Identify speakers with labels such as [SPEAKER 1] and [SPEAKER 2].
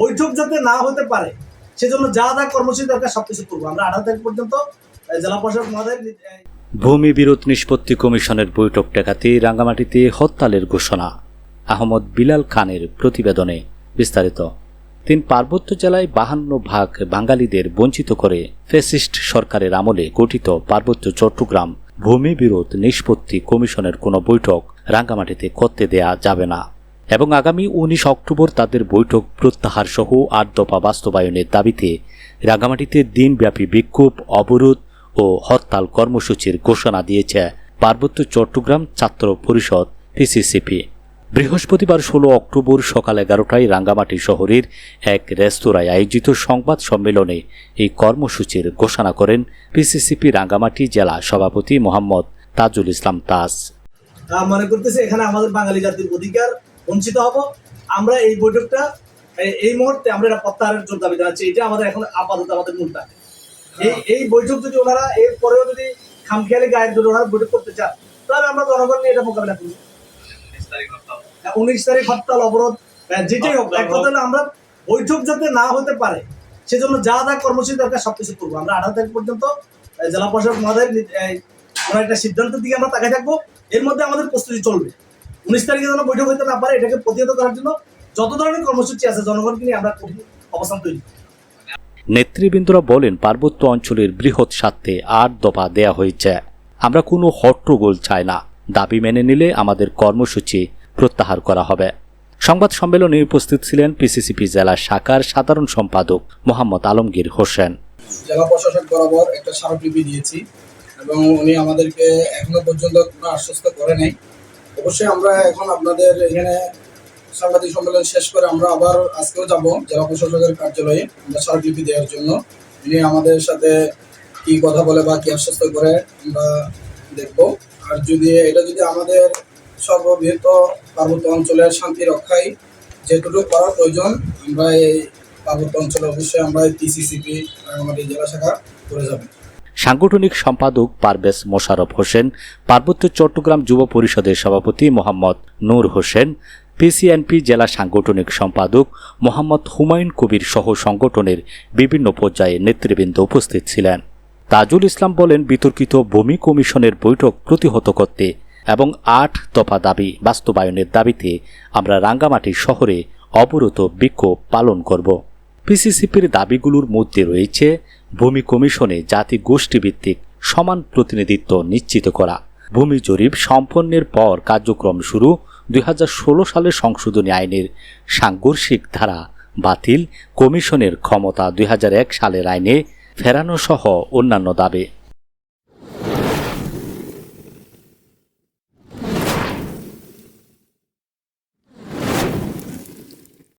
[SPEAKER 1] বৈঠক যাতে না হতে পারে, সেজন্য যা যা কর্মসূচি দরকার সবকিছু করব। আমরা আঠারো তারিখ পর্যন্ত জেলা প্রশাসক মহোদয়
[SPEAKER 2] ভূমি বিরোধ নিষ্পত্তি কমিশনের বৈঠক টেকাতে রাঙ্গামাটিতে হরতালের ঘোষণা, আহমদ বিলাল খানের প্রতিবেদনে বিস্তারিত। তিন পার্বত্য জেলায় বাহান্ন ভাগ বাঙালিদের বঞ্চিত করে ফেসিস্ট সরকারের আমলে গঠিত পার্বত্য চট্টগ্রাম ভূমি বিরোধ নিষ্পত্তি কমিশনের কোনো বৈঠক রাঙ্গামাটিতে করতে দেয়া যাবে না। এবং আগামী উনিশ অক্টোবর তাদের বৈঠক প্রত্যাহার সহ আট দফা বাস্তবায়নের দাবিতে রাঙ্গামাটিতে দিনব্যাপী বিক্ষোভ, অবরোধ ও হরতাল কর্মসূচির ঘোষণা দিয়েছে পার্বত্য চট্টগ্রাম ছাত্র পরিষদ পিসিসিপি বৃহস্পতিবার ষোলো অক্টোবর সকাল এগারোটায় রাঙ্গামাটি শহরের এক রেস্তোরাঁয় আয়োজিত সংবাদ সম্মেলনে এই কর্মসূচির ঘোষণা করেন পিসিসিপি রাঙ্গামাটি জেলা সভাপতি মোহাম্মদ তাজুল ইসলাম তাজ।
[SPEAKER 1] মনে করতেছি, এখানে আমাদের বাঙালি জাতির অধিকার বঞ্চিত হব। আমরা এই বৈঠকটা এই- মুহূর্তে আমরা এটা প্রত্যাহারের জোর দাবি জানাচ্ছি। এটা আমাদের এখন আপাতত আমাদের মূল টার্গেট। এই এই বৈঠক যদি ওনারা এর পরেও যদি খামখেয়ালি গায়ের যদি ওনারা বৈঠক করতে চান তাহলে আমরা জনগণ নিয়ে এটা মোকাবিলা করব। হ্যাঁ, উনিশ তারিখ হরতাল অবরোধ আহ, যেটাই হোক এক কথা আমরা বৈঠক যাতে না হতে পারে সেজন্য যা যা কর্মসূচি দরকার সবকিছু করব। আমরা আঠারো তারিখ পর্যন্ত জেলা প্রশাসক মহোদয় ওনার একটা সিদ্ধান্তের দিকে আমরা তাকাই থাকব। এর মধ্যে আমাদের প্রস্তুতি চলবে। উনিশ তারিখে যেন বৈঠক হতে না পারে এটাকে প্রতিহত করার জন্য যত ধরনের কর্মসূচি আছে জনগণকে নিয়ে আমরা কঠিন অবস্থান তৈরি
[SPEAKER 2] নেতৃবৃন্দরা বলেন পার্বত্য অঞ্চলের বৃহৎ স্বার্থে আট দফা দেয়া হয়েছে। আমরা কোনো হট্টগোল চাই না। দাবি মেনে নিলে আমাদের কর্মসূচি প্রত্যাহার করা হবে। সংবাদ সম্মেলনে উপস্থিত ছিলেন পিসিসিপি জেলা শাখার সাধারণ সম্পাদক মোহাম্মদ আলমগীর হোসেন।
[SPEAKER 3] জেলা প্রশাসক বরাবর একটা স্মারকলিপি দিয়েছি এবং উনি আমাদেরকে এখনও পর্যন্ত কোনো আশ্বস্ত করে নাই। অবশ্যই আমরা এখন আপনাদের এখানে সাংবাদিক সম্মেলন শেষ করে আমরা আবার আজকেও যাব জেলা প্রশাসকের কার্যালয়ে আমরা স্মারকলিপি দেওয়ার জন্য। উনি আমাদের সাথে কি কথা বলে বা কি আশ্বস্ত করে আমরা দেখব। আর যদি এটা যদি আমাদের সর্ববৃহৎ পার্বত্য অঞ্চলের শান্তি রক্ষায় যেটুকু করার প্রয়োজন, আমরা এই পার্বত্য অঞ্চলে অবশ্যই আমরা পিসিসিপি রাঙামাটি জেলা শাখা করে যাব।
[SPEAKER 2] সাংগঠনিক সম্পাদক পারভেজ মোশারফ হোসেন, পার্বত্য চট্টগ্রাম যুব পরিষদের সভাপতি মোহাম্মদ নূর হোসেন, পিসিএনপি জেলা সাংগঠনিক সম্পাদক মোহাম্মদ হুমায়ুন কবির সহ সংগঠনের বিভিন্ন পর্যায়ে নেতৃবৃন্দ উপস্থিত ছিলেন। তাজুল ইসলাম বলেন, বিতর্কিত ভূমি কমিশনের বৈঠক প্রতিহত করতে এবং আট দফা দাবি বাস্তবায়নের দাবিতে আমরা রাঙ্গামাটি শহরে অবরত বিক্ষোভ পালন করব। পিসিসিপির দাবিগুলোর মধ্যে রয়েছে ভূমি কমিশনে জাতি গোষ্ঠীভিত্তিক সমান প্রতিনিধিত্ব নিশ্চিত করা। ভূমি জরিপ সম্পন্নের পর কার্যক্রম শুরু দুই হাজার ষোলো সালে সংশোধনী আইনের সাংঘর্ষিক ধারা বাতিল। কমিশনের ক্ষমতা দুই হাজার এক সালের আইনে ফেরানো সহ অন্যান্য দাবি।